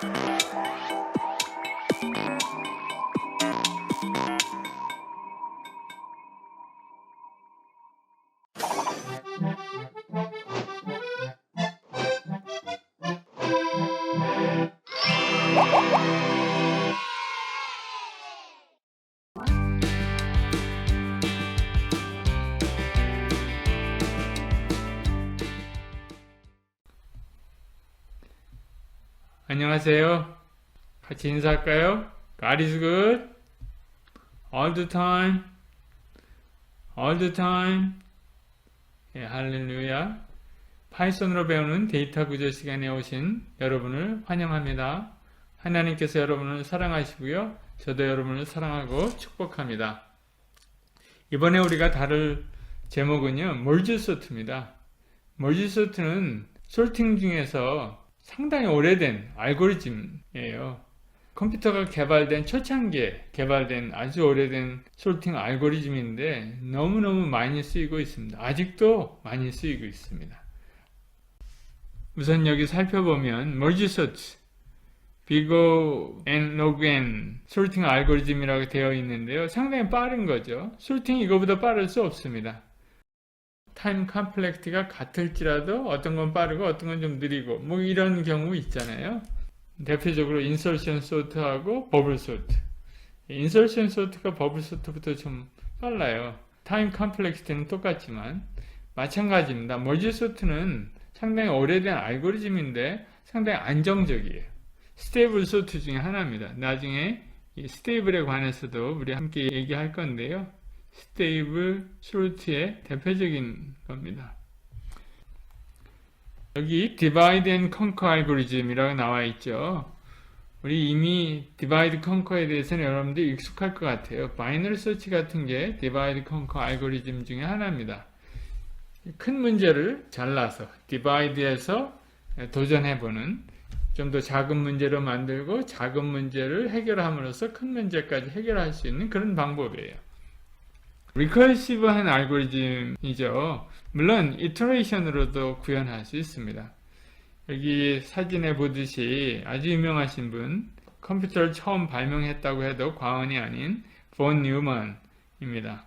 はい。 안녕하세요. 같이 인사할까요? God is good. All the time. All the time. 예, 할렐루야. 파이썬으로 배우는 데이터 구조 시간에 오신 여러분을 환영합니다. 하나님께서 여러분을 사랑하시고요. 저도 여러분을 사랑하고 축복합니다. 이번에 우리가 다룰 제목은요, 몰즈 소트입니다. 몰즈 소트는 솔팅 중에서 상당히 오래된 알고리즘이에요. 컴퓨터가 개발된 초창기에 개발된 아주 오래된 솔팅 알고리즘인데 너무너무 많이 쓰이고 있습니다. 아직도 많이 쓰이고 있습니다. 우선 여기 살펴보면 merge 비고 and log n 솔팅 알고리즘이라고 되어 있는데요. 상당히 빠른 거죠. 솔팅이 이거보다 빠를 수 없습니다. 타임 컴플렉트가 같을지라도 어떤 건 빠르고 어떤 건 좀 느리고 뭐 이런 경우 있잖아요. 대표적으로 인설션 소트하고 버블 소트. 인설션 소트가 버블 소트부터 좀 빨라요. 타임 컴플렉시티는 똑같지만 마찬가지입니다. 머지 소트는 상당히 오래된 알고리즘인데 상당히 안정적이에요. 스테이블 소트 중에 하나입니다. 나중에 이 스테이블에 관해서도 우리 함께 얘기할 건데요. 스테이블 솔트의 대표적인 겁니다. 여기 divide and conquer 알고리즘이라고 나와 있죠. 우리 이미 divide conquer에 대해서는 여러분들 익숙할 것 같아요. 바이너리 서치 같은 게 divide conquer 알고리즘 중에 하나입니다. 큰 문제를 잘라서 divide에서 도전해보는 좀 더 작은 문제로 만들고 작은 문제를 해결함으로써 큰 문제까지 해결할 수 있는 그런 방법이에요. 리커시브한 알고리즘이죠. 물론 이터레이션으로도 구현할 수 있습니다. 여기 사진에 보듯이 아주 유명하신 분, 컴퓨터를 처음 발명했다고 해도 과언이 아닌 본 뉴먼입니다.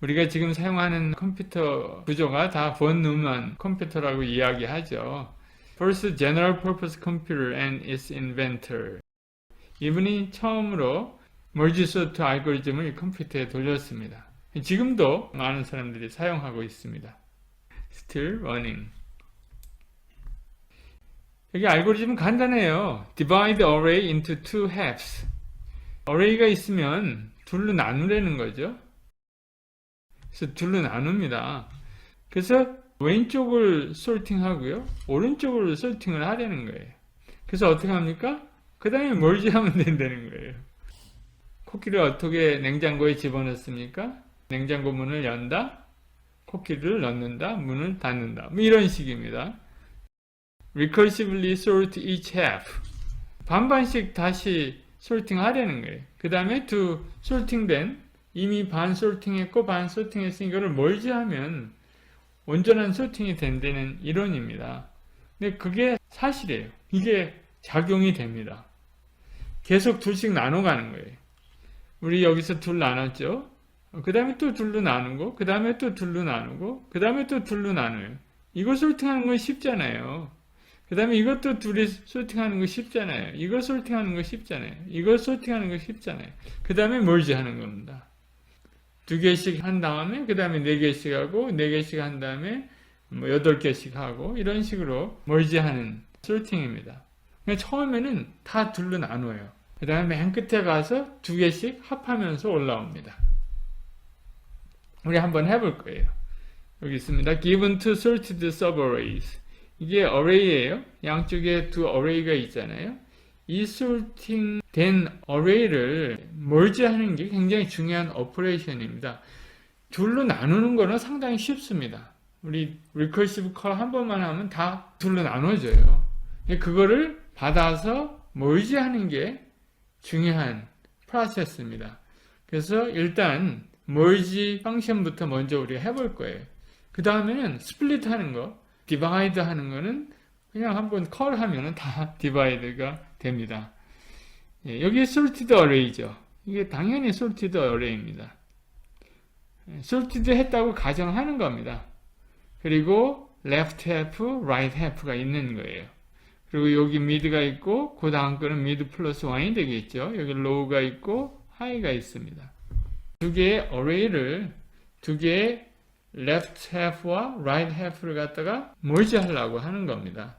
우리가 지금 사용하는 컴퓨터 구조가 다 본 뉴먼 컴퓨터라고 이야기하죠. First General Purpose Computer and its Inventor. 이분이 처음으로 멀지소트 알고리즘을 컴퓨터에 돌렸습니다. 지금도 많은 사람들이 사용하고 있습니다. Still running. 여기 알고리즘은 간단해요. Divide array into two halves. array가 있으면 둘로 나누려는 거죠. 그래서 둘로 나눕니다. 그래서 왼쪽을 솔팅하고요. 오른쪽을 솔팅을 하려는 거예요. 그래서 어떻게 합니까? 그 다음에 멀지하면 된다는 거예요. 코끼를 어떻게 냉장고에 집어넣습니까? 냉장고 문을 연다, 코끼리를 넣는다, 문을 닫는다. 뭐 이런 식입니다. Recursively sort each half. 반반씩 다시 솔팅 하려는 거예요. 그 다음에 두 솔팅된 이미 반 솔팅했고 반 솔팅했으니 이거를 멀지하면 온전한 솔팅이 된다는 이론입니다. 근데 그게 사실이에요. 이게 작용이 됩니다. 계속 둘씩 나눠가는 거예요. 우리 여기서 둘 나눴죠? 그 다음에 또 둘로 나누고, 그 다음에 또 둘로 나누고, 그 다음에 또 둘로 나눠요. 이거 솔팅하는 건 쉽잖아요. 그 다음에 이것도 둘이 솔팅하는 거 쉽잖아요. 이거 솔팅하는 거 쉽잖아요. 이거 솔팅하는 거 쉽잖아요. 그 다음에 멀지 하는 겁니다. 두 개씩 한 다음에, 그 다음에 네 개씩 하고, 네 개씩 한 다음에, 뭐, 여덟 개씩 하고, 이런 식으로 멀지 하는 솔팅입니다. 처음에는 다 둘로 나눠요. 그 다음에 맨 끝에 가서 두 개씩 합하면서 올라옵니다. 우리 한번 해볼 거예요. 여기 있습니다. given to sorted subarrays. 이게 array예요. 양쪽에 두 array가 있잖아요. 이 sorting 된 array를 멀지하는 게 굉장히 중요한 오퍼레이션입니다. 둘로 나누는 거는 상당히 쉽습니다. 우리 recursive call 한 번만 하면 다 둘로 나눠져요. 그거를 받아서 멀지하는 게 중요한 프로세스입니다. 그래서 일단 멀지 펑션부터 먼저 우리가 해볼 거예요. 그 다음에는 스플릿 하는 거, 디바이드 하는 거는 그냥 한번 컬 하면은 다 디바이드가 됩니다. 예, 여기 sorted array죠. 이게 당연히 sorted array입니다. 예, sorted 했다고 가정하는 겁니다. 그리고 left half, right half가 있는 거예요. 그리고 여기 mid가 있고 그 다음 거는 mid 플러스 1이 되겠죠. 여기 low가 있고 high가 있습니다. 두 개의 array를 두 개의 left half와 right half를 갖다가 merge 하려고 하는 겁니다.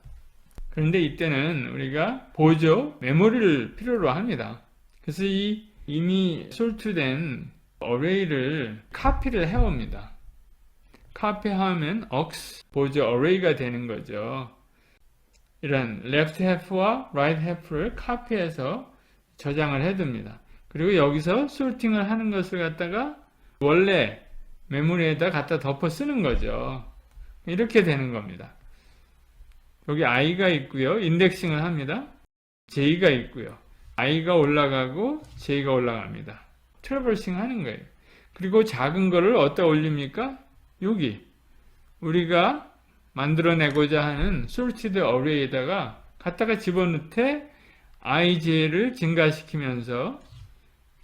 그런데 이때는 우리가 보조 메모리를 필요로 합니다. 그래서 이 이미 sort된 array를 카피를 해옵니다. 카피하면 aux 보조 array가 되는 거죠. 이런 left half와 right half를 카피해서 저장을 해둡니다. 그리고 여기서 sorting을 하는 것을 갖다가 원래 메모리에다 갖다 덮어 쓰는 거죠. 이렇게 되는 겁니다. 여기 i가 있고요. 인덱싱을 합니다. j가 있고요. i가 올라가고 j가 올라갑니다. 트래버싱 하는 거예요. 그리고 작은 거를 어디다 올립니까? 여기 우리가 만들어내고자 하는 sorted array에다가 갖다가 집어넣되 ij를 증가시키면서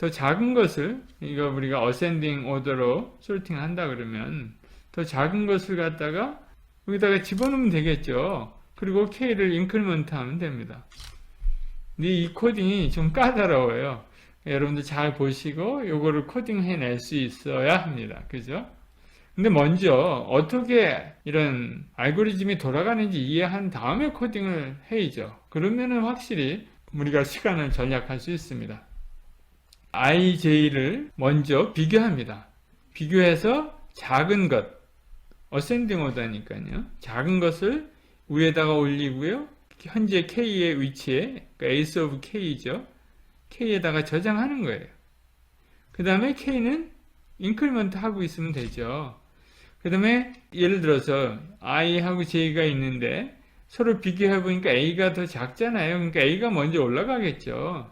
더 작은 것을 이거 우리가 ascending order로 sorting 한다 그러면 더 작은 것을 갖다가 여기다가 집어넣으면 되겠죠. 그리고 k를 increment 하면 됩니다. 근데 이 코딩이 좀 까다로워요. 여러분들 잘 보시고 요거를 코딩 해낼 수 있어야 합니다. 그죠? 근데 먼저 어떻게 이런 알고리즘이 돌아가는지 이해한 다음에 코딩을 해야죠. 그러면은 확실히 우리가 시간을 절약할 수 있습니다. Ij를 먼저 비교합니다. 비교해서 작은 것, 어센딩 오더니까요. 작은 것을 위에다가 올리고요. 현재 k의 위치에 그러니까 ace of k죠. k에다가 저장하는 거예요. 그 다음에 k는 인크리먼트 하고 있으면 되죠. 그 다음에 예를 들어서 i하고 j가 있는데 서로 비교해 보니까 a가 더 작잖아요. 그러니까 a가 먼저 올라가겠죠.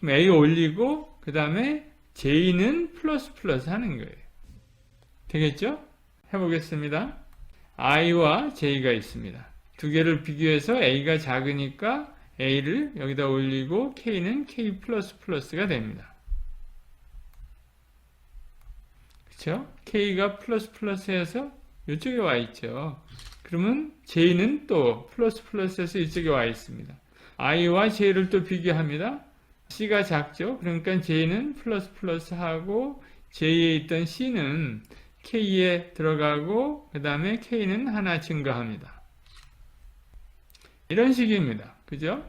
그럼 a 올리고 그 다음에 j는 플러스 플러스 하는 거예요. 되겠죠? 해보겠습니다. i와 j가 있습니다. 두 개를 비교해서 a가 작으니까 a를 여기다 올리고 k는 k 플러스 플러스가 됩니다. 그쵸? k가 플러스 플러스해서 이쪽에 와 있죠. 그러면 j는 또 플러스 플러스해서 이쪽에 와 있습니다. i와 j를 또 비교합니다. C가 작죠. 그러니까 j는 플러스 플러스 하고 j에 있던 c는 k에 들어가고 그 다음에 k는 하나 증가합니다. 이런 식입니다. 그죠?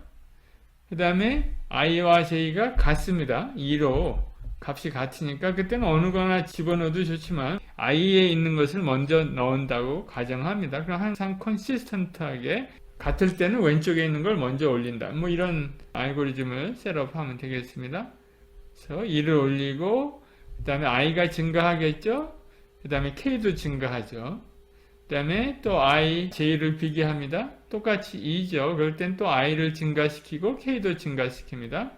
그 다음에 i와 j가 같습니다. 2로 값이 같으니까 그때는 어느 거나 집어넣어도 좋지만 i에 있는 것을 먼저 넣은다고 가정합니다. 그럼 항상 컨시스턴트하게 같을 때는 왼쪽에 있는 걸 먼저 올린다. 뭐 이런 알고리즘을 셋업하면 되겠습니다. 그래서 2를 올리고 그 다음에 i가 증가하겠죠? 그 다음에 k도 증가하죠. 그 다음에 또 i, j를 비교합니다. 똑같이 2죠. 그럴 땐 또 i를 증가시키고 k도 증가시킵니다.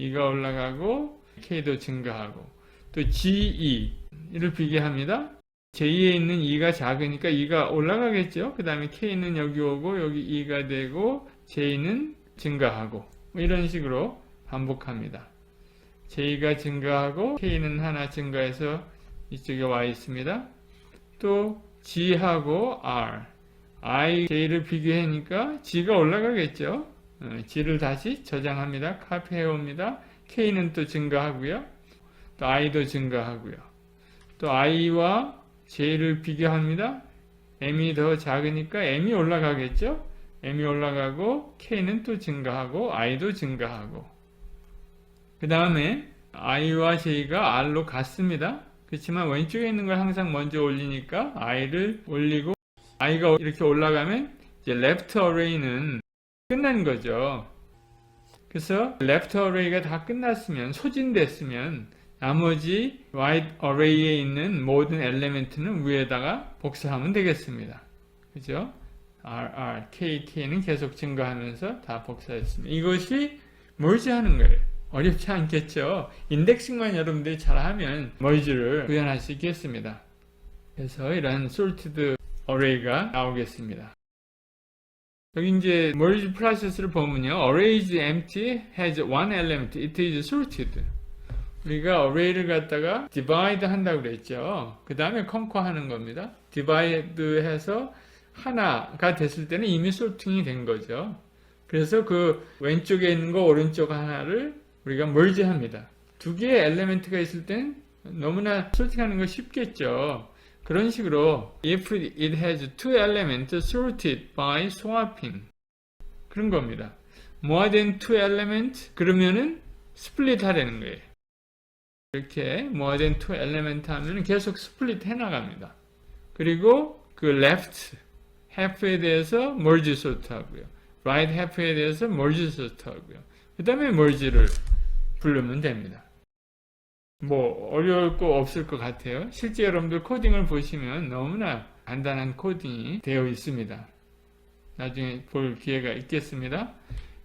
2가 올라가고 k도 증가하고 또 ge, 를 비교합니다. J에 있는 2가 작으니까 2가 올라가겠죠. 그 다음에 k는 여기 오고 여기 2가 되고 j는 증가하고 뭐 이런 식으로 반복합니다. j가 증가하고 k는 하나 증가해서 이쪽에 와 있습니다. 또 g하고 r, i, j를 비교하니까 g가 올라가겠죠. 어, g를 다시 저장합니다. 카피해 옵니다. k는 또 증가하고요. 또 i도 증가하고요. 또 i와 j를 비교합니다. m이 더 작으니까 m이 올라가겠죠. m이 올라가고 k는 또 증가하고 i도 증가하고 그 다음에 i와 j가 r로 같습니다. 그렇지만 왼쪽에 있는 걸 항상 먼저 올리니까 i를 올리고 i가 이렇게 올라가면 이제 left array는 끝난 거죠. 그래서 left array가 다 끝났으면 소진됐으면 나머지 right array에 있는 모든 엘리멘트는 위에다가 복사하면 되겠습니다. 그죠? R, R, K, K는 계속 증가하면서 다 복사했습니다. 이것이 멀지하는 거예요. 어렵지 않겠죠? 인덱싱만 여러분들이 잘하면 멀지를 구현할 수 있겠습니다. 그래서 이런 sorted array가 나오겠습니다. 여기 이제 merge 프로세스를 보면요. array is empty has one element. it is sorted. 우리가 array를 갖다가 divide 한다고 그랬죠. 그 다음에 conquer 하는 겁니다. divide 해서 하나가 됐을 때는 이미 sorting이 된 거죠. 그래서 그 왼쪽에 있는 거 오른쪽 하나를 우리가 merge 합니다. 두 개의 엘리멘트가 있을 땐 너무나 sorting하는 거 쉽겠죠. 그런 식으로 if it has two elements sorted by swapping 그런 겁니다. more than two elements 그러면은 스플릿 하라는 거예요. 이렇게 more than two element 하면 계속 스플릿 해 나갑니다. 그리고 그 left half에 대해서 merge sort 하고요. right half에 대해서 merge sort 하고요. 그 다음에 merge를 부르면 됩니다. 뭐 어려울 거 없을 것 같아요. 실제 여러분들 코딩을 보시면 너무나 간단한 코딩이 되어 있습니다. 나중에 볼 기회가 있겠습니다.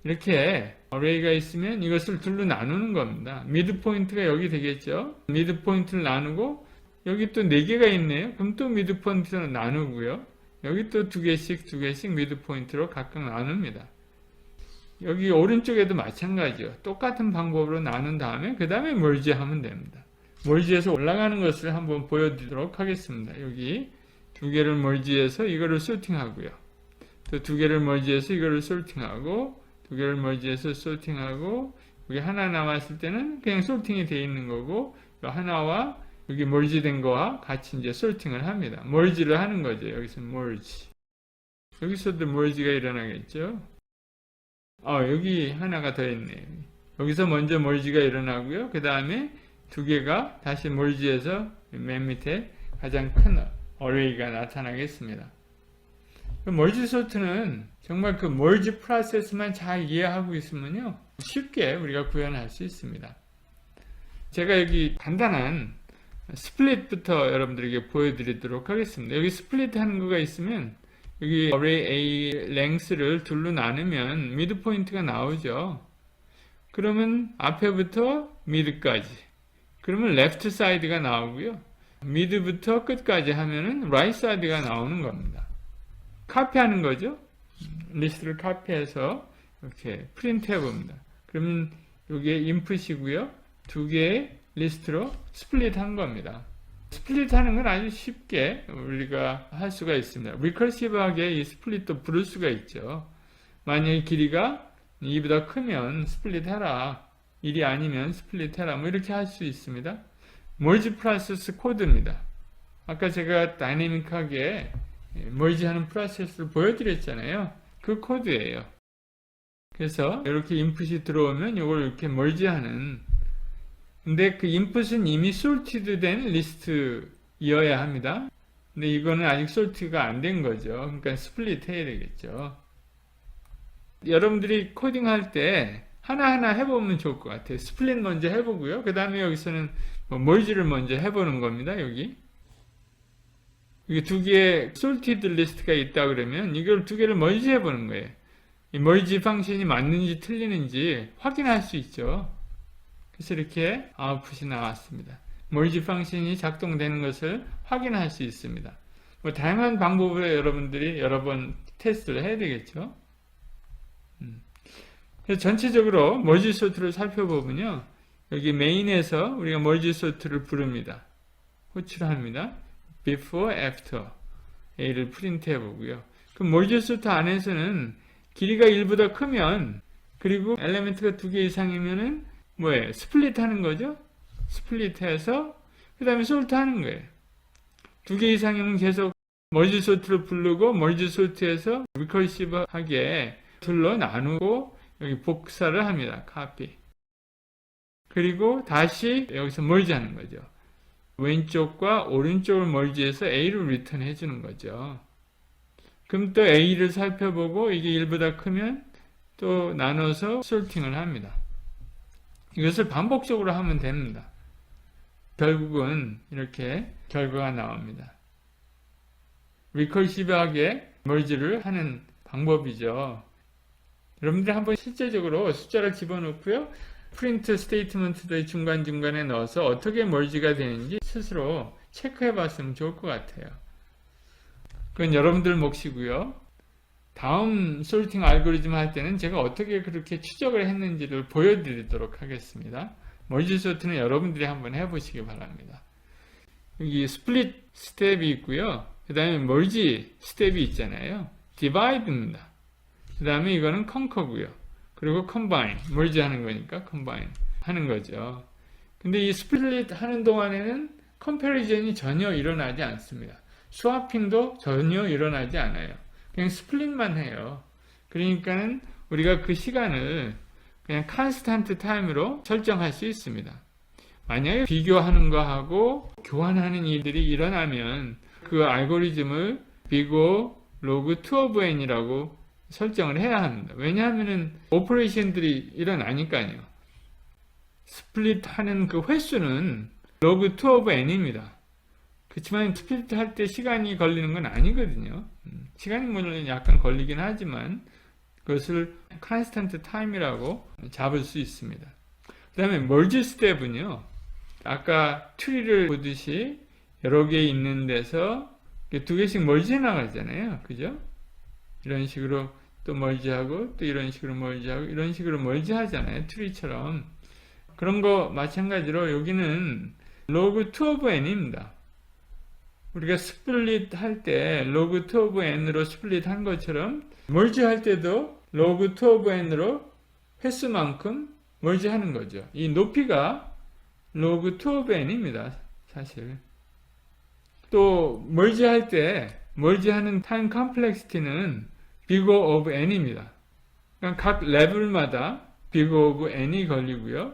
이렇게 어레이가 있으면 이것을 둘로 나누는 겁니다. 미드 포인트가 여기 되겠죠. 미드 포인트를 나누고 여기 또네 개가 있네요. 그럼 또 미드 포인트를 나누고요. 여기 또두 개씩 두 개씩 미드 포인트로 각각 나눕니다. 여기 오른쪽에도 마찬가지요. 똑같은 방법으로 나눈 다음에 그 다음에 멀지하면 됩니다. 멀지해서 올라가는 것을 한번 보여드리도록 하겠습니다. 여기 두 개를 멀지해서 이거를 소팅하고요. 또 두 개를 멀지해서 이거를 소팅하고 두 개를 멀지해서 소팅하고 여기 하나 남았을 때는 그냥 소팅이 되어 있는 거고 이 하나와 여기 멀지된 거와 같이 이제 소팅을 합니다. 멀지를 하는 거죠. 여기서 멀지. 여기서도 멀지가 일어나겠죠. 아, 여기 하나가 더 있네. 여기서 먼저 멀지가 일어나고요. 그 다음에 두 개가 다시 멀지에서 맨 밑에 가장 큰 어레이가 나타나겠습니다. 그 멀지 소트는 정말 그 멀지 프로세스만 잘 이해하고 있으면요. 쉽게 우리가 구현할 수 있습니다. 제가 여기 간단한 스플릿부터 여러분들에게 보여드리도록 하겠습니다. 여기 스플릿 하는 거가 있으면 여기 array A length를 둘로 나누면 미드 포인트가 나오죠. 그러면 앞에부터 미드까지. 그러면 left side가 나오고요. 미드부터 끝까지 하면은 right side가 나오는 겁니다. 카피하는 거죠. 리스트를 카피해서 이렇게 프린트 해봅니다. 그러면 이게 인풋이고요. 두 개의 리스트로 스플릿 한 겁니다. 스플릿 하는 건 아주 쉽게 우리가 할 수가 있습니다. 리커시브하게 이 스플릿도 부를 수가 있죠. 만약에 길이가 2보다 크면 스플릿 해라. 1이 아니면 스플릿 해라. 뭐 이렇게 할 수 있습니다. 멀지 프로세스 코드입니다. 아까 제가 다이내믹하게 멀지 하는 프로세스를 보여드렸잖아요. 그 코드예요. 그래서 이렇게 인풋이 들어오면 이걸 이렇게 멀지하는 근데 그 인풋은 이미 솔티드 된 리스트이어야 합니다. 근데 이거는 아직 솔트가 안 된 거죠. 그러니까 스플릿 해야 되겠죠. 여러분들이 코딩할 때 하나하나 해보면 좋을 것 같아요. 스플릿 먼저 해보고요. 그 다음에 여기서는 뭐 멀지를 먼저 해보는 겁니다. 여기. 이게 두 개의 솔티드 리스트가 있다 그러면 이걸 두 개를 멀지 해 보는 거예요. 이 멀지 방식이 맞는지 틀리는지 확인할 수 있죠. 그래서 이렇게 아웃풋이 나왔습니다. 멀지 펑션이 작동되는 것을 확인할 수 있습니다. 뭐 다양한 방법으로 여러분들이 여러 번 테스트를 해야 되겠죠. 음. 전체적으로 멀지 소트를 살펴보면요. 여기 메인에서 우리가 멀지 소트를 부릅니다. 호출합니다. Before, after a를 프린트 해 보고요. 그 멀지 소트 안에서는 길이가 1보다 크면 그리고 엘리멘트가 두 개 이상이면은 뭐예요? 스플릿 하는 거죠? 스플릿 해서 그 다음에 솔트 하는 거예요. 두 개 이상이면 계속 멀지 소트를 부르고 멀지 소트에서 리커시브하게 둘러 나누고 여기 복사를 합니다. 카피. 그리고 다시 여기서 멀지 하는 거죠. 왼쪽과 오른쪽을 멀지해서 A를 리턴 해 주는 거죠. 그럼 또 A를 살펴보고 이게 1보다 크면 또 나눠서 솔팅을 합니다. 이것을 반복적으로 하면 됩니다. 결국은 이렇게 결과가 나옵니다. 리컬시브하게 멀지를 하는 방법이죠. 여러분들 한번 실제적으로 숫자를 집어넣고요. 프린트 스테이트먼트도 중간중간에 넣어서 어떻게 멀지가 되는지 스스로 체크해 봤으면 좋을 것 같아요. 그건 여러분들 몫이고요. 다음 솔팅 알고리즘 할 때는 제가 어떻게 그렇게 추적을 했는지를 보여드리도록 하겠습니다. 멀지 소트는 여러분들이 한번 해보시기 바랍니다. 여기 스플릿 스텝이 있고요. 그 다음에 멀지 스텝이 있잖아요. 디바이드입니다. 그 다음에 이거는 컨커고요. 그리고 컴바인, 멀지 하는 거니까 컴바인 하는 거죠. 근데 이 스플릿 하는 동안에는 컴패리전이 전혀 일어나지 않습니다. 스와핑도 전혀 일어나지 않아요. 그냥 스플릿만 해요. 그러니까는 우리가 그 시간을 그냥 컨스탄트 타임으로 설정할 수 있습니다. 만약에 비교하는 거하고 교환하는 일들이 일어나면 그 알고리즘을 비고 로그 2 of n이라고 설정을 해야 합니다. 왜냐하면은 오퍼레이션들이 일어나니까요. 스플릿 하는 그 횟수는 로그 2 of n입니다. 그렇지만 스플릿 할 때 시간이 걸리는 건 아니거든요. 음, 시간이 물론 약간 걸리긴 하지만 그것을 컨스탄트 타임이라고 잡을 수 있습니다. 그 다음에 멀지 스텝은요. 아까 트리를 보듯이 여러 개 있는 데서 두 개씩 멀지 해 나가잖아요. 그죠? 이런 식으로 또 멀지하고 또 이런 식으로 멀지하고 이런 식으로 멀지하잖아요. 트리처럼. 그런 거 마찬가지로 여기는 로그 2 of n입니다. 우리가 스플릿 할 때 로그 2 of n으로 스플릿 한 것처럼 멀지 할 때도 로그 2 of n으로 횟수만큼 멀지 하는 거죠. 이 높이가 로그 2 of n입니다. 사실. 또 멀지 할 때 멀지 하는 타임 컴플렉시티는 big of n입니다. 그러니까 각 레벨마다 big of n이 걸리고요.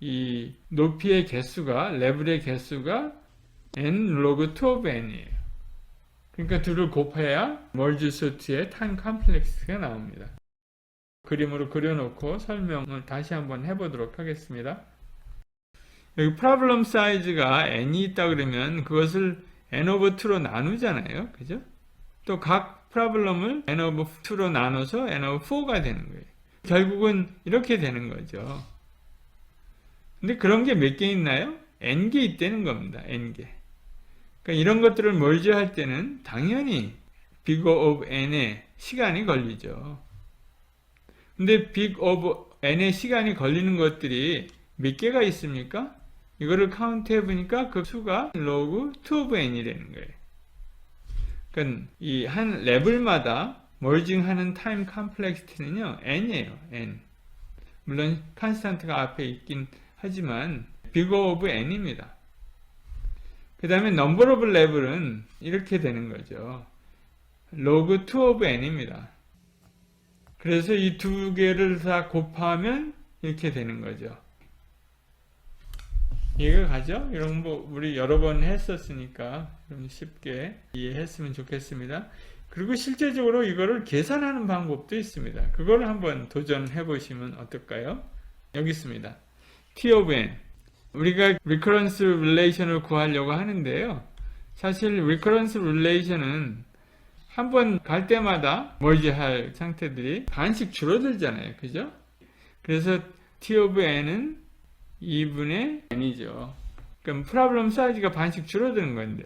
이 높이의 개수가 레벨의 개수가 n log 2 of n이에요. 그러니까 둘을 곱해야 멀지 소트의 타임 컴플렉스가 나옵니다. 그림으로 그려놓고 설명을 다시 한번 해보도록 하겠습니다. 여기 프로블럼 사이즈가 n이 있다 그러면 그것을 n over 2로 나누잖아요. 그죠? 또 각 프로블럼을 n over 2로 나눠서 n over 4가 되는 거예요. 결국은 이렇게 되는 거죠. 근데 그런 게 몇 개 있나요? n개 있다는 겁니다. n개. 그러니까 이런 것들을 멀지할 때는 당연히 big of n의 시간이 걸리죠. 근데 big of n의 시간이 걸리는 것들이 몇 개가 있습니까? 이거를 카운트 해보니까 그 수가 log 2 of n이라는 거예요. 그러니까 이 한 레벨마다 멀징하는 타임 컴플렉시티는요 n이에요. n. 물론 컨스탄트가 앞에 있긴 하지만 big of n입니다. 그 다음에 number of level은 이렇게 되는 거죠. log 2 of n입니다. 그래서 이 두 개를 다 곱하면 이렇게 되는 거죠. 이해가 가죠? 이런 거 우리 여러 번 했었으니까 좀 쉽게 이해했으면 좋겠습니다. 그리고 실제적으로 이거를 계산하는 방법도 있습니다. 그걸 한번 도전해 보시면 어떨까요? 여기 있습니다. T of n 우리가 recurrence relation을 구하려고 하는데요. 사실 recurrence relation은 한 번 갈 때마다 멀지할 상태들이 반씩 줄어들잖아요. 그죠? 그래서 T of n은 2분의 n이죠. 그럼 프로블럼 사이즈가 반씩 줄어드는 건데.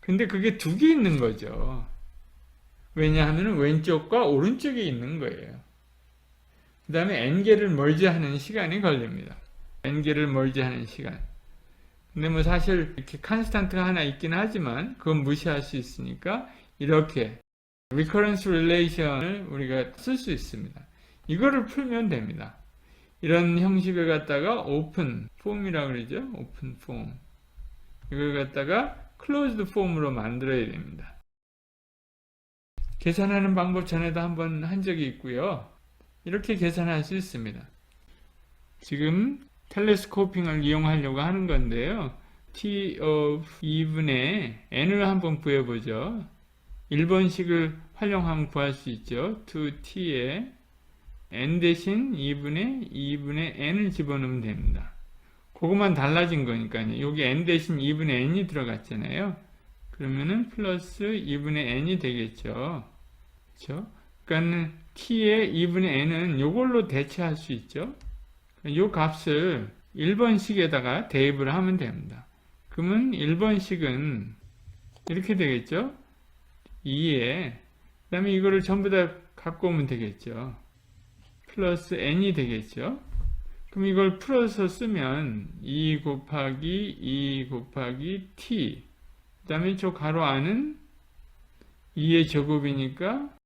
근데 그게 두 개 있는 거죠. 왜냐하면 왼쪽과 오른쪽에 있는 거예요. 그 다음에 n개를 멀지하는 시간이 걸립니다. n개를 멀지하는 시간. 근데 뭐 사실 이렇게 컨스탄트가 하나 있긴 하지만 그건 무시할 수 있으니까 이렇게 recurrence relation을 우리가 쓸 수 있습니다. 이거를 풀면 됩니다. 이런 형식을 갖다가 open form이라고 그러죠. open form. 이걸 갖다가 closed form으로 만들어야 됩니다. 계산하는 방법 전에도 한번 한 적이 있고요. 이렇게 계산할 수 있습니다. 지금 텔레스코핑을 이용하려고 하는 건데요. t of 2분의 n을 한번 구해보죠. 1번식을 활용하면 구할 수 있죠. 2t에 n 대신 2분의 2분의 n을 집어넣으면 됩니다. 그것만 달라진 거니까요. 여기 n 대신 2분의 n이 들어갔잖아요. 그러면은 플러스 2분의 n이 되겠죠. 그렇죠? 그러니까 t의 2분의 n은 이걸로 대체할 수 있죠. 이 값을 1번식에다가 대입을 하면 됩니다. 그러면 1번식은 이렇게 되겠죠. 2에 그 다음에 이거를 전부 다 갖고 오면 되겠죠. 플러스 n이 되겠죠. 그럼 이걸 풀어서 쓰면 2 곱하기 2 곱하기 t 그 다음에 저 가로 안은 2의 제곱이니까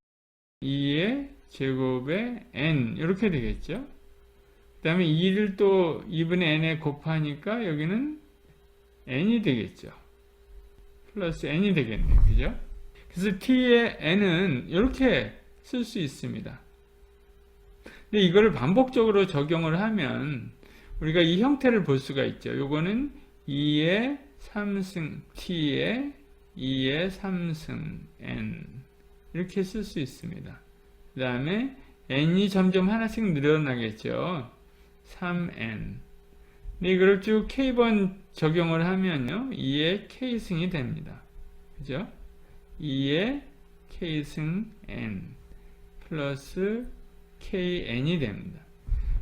2의 제곱에 n 이렇게 되겠죠. 그 다음에 2를 또 2분의 n에 곱하니까 여기는 n이 되겠죠. 플러스 n이 되겠네요. 그죠? 그래서 t의 n은 이렇게 쓸 수 있습니다. 근데 이거를 반복적으로 적용을 하면 우리가 이 형태를 볼 수가 있죠. 요거는 2의 3승 t의 2의 3승 n 이렇게 쓸 수 있습니다. 그 다음에 n이 점점 하나씩 늘어나겠죠. 3n 근데 이거를 쭉 k번 적용을 하면요. 2의 k승이 됩니다. 그죠? 2의 k승 n 플러스 kn이 됩니다.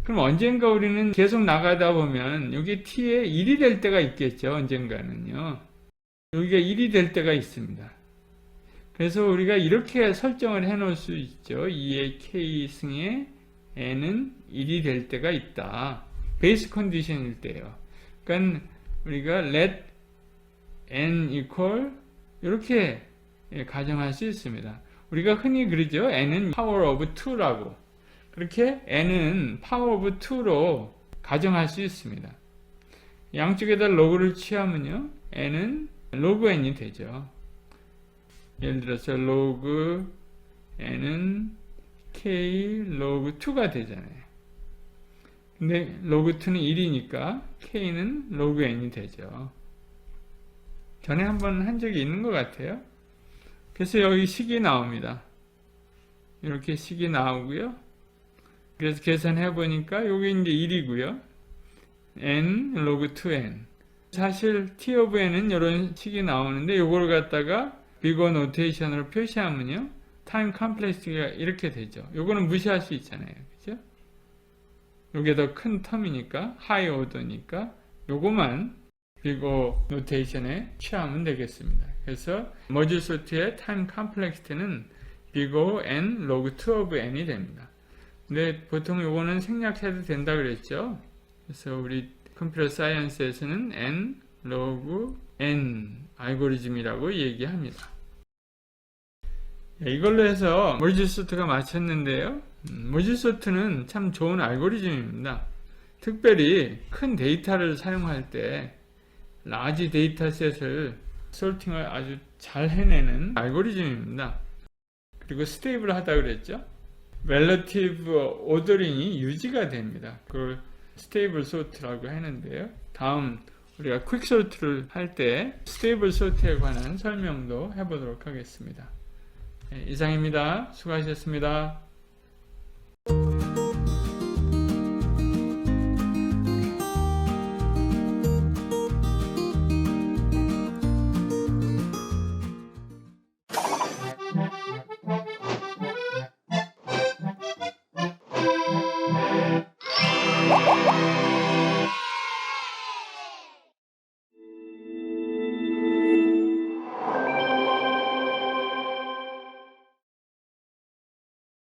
그럼 언젠가 우리는 계속 나가다 보면 여기 t에 1이 될 때가 있겠죠. 언젠가는요. 여기가 1이 될 때가 있습니다. 그래서 우리가 이렇게 설정을 해 놓을 수 있죠. 2의 k승에 n은 1이 될 때가 있다. 베이스 컨디션일 때요. 그러니까 우리가 let n equal 이렇게 예, 가정할 수 있습니다. 우리가 흔히 그러죠. n은 power of 2라고. 그렇게 n은 power of 2로 가정할 수 있습니다. 양쪽에다 로그를 취하면요. n은 로그 n이 되죠. 예를 들어서 로그 n은 k 로그 2가 되잖아요. 근데 로그 2는 1이니까 k는 로그 n이 되죠. 전에 한번 한 적이 있는 것 같아요. 그래서 여기 식이 나옵니다. 이렇게 식이 나오고요. 그래서 계산해 보니까 여기 이제 1이고요. n 로그 2n. 사실 t of n은 이런 식이 나오는데 이걸 갖다가 비거 노테이션으로 표시하면요. 타임 컴플렉스가 이렇게 되죠. 요거는 무시할 수 있잖아요. 그죠? 요게 더 큰 텀이니까 하이 오더니까 요거만 비거 노테이션에 취하면 되겠습니다. 그래서 머지 소트의 타임 컴플렉스는 비고 n 로그 2 of n이 됩니다. 근데 보통 요거는 생략해도 된다 그랬죠. 그래서 우리 컴퓨터 사이언스에서는 n 로그 n 알고리즘이라고 얘기합니다. 예, 이걸로 해서 머지 소트가 마쳤는데요. 음, 머지 소트는 참 좋은 알고리즘입니다. 특별히 큰 데이터를 사용할 때 라지 데이터셋을 솔팅을 아주 잘 해내는 알고리즘입니다. 그리고 스테이블 하다 그랬죠? Relative ordering이 유지가 됩니다. 그걸 스테이블 소트라고 하는데요. 다음 우리가 퀵 소트를 할때 스테이블 소트에 관한 설명도 해보도록 하겠습니다. 네, 이상입니다. 수고하셨습니다.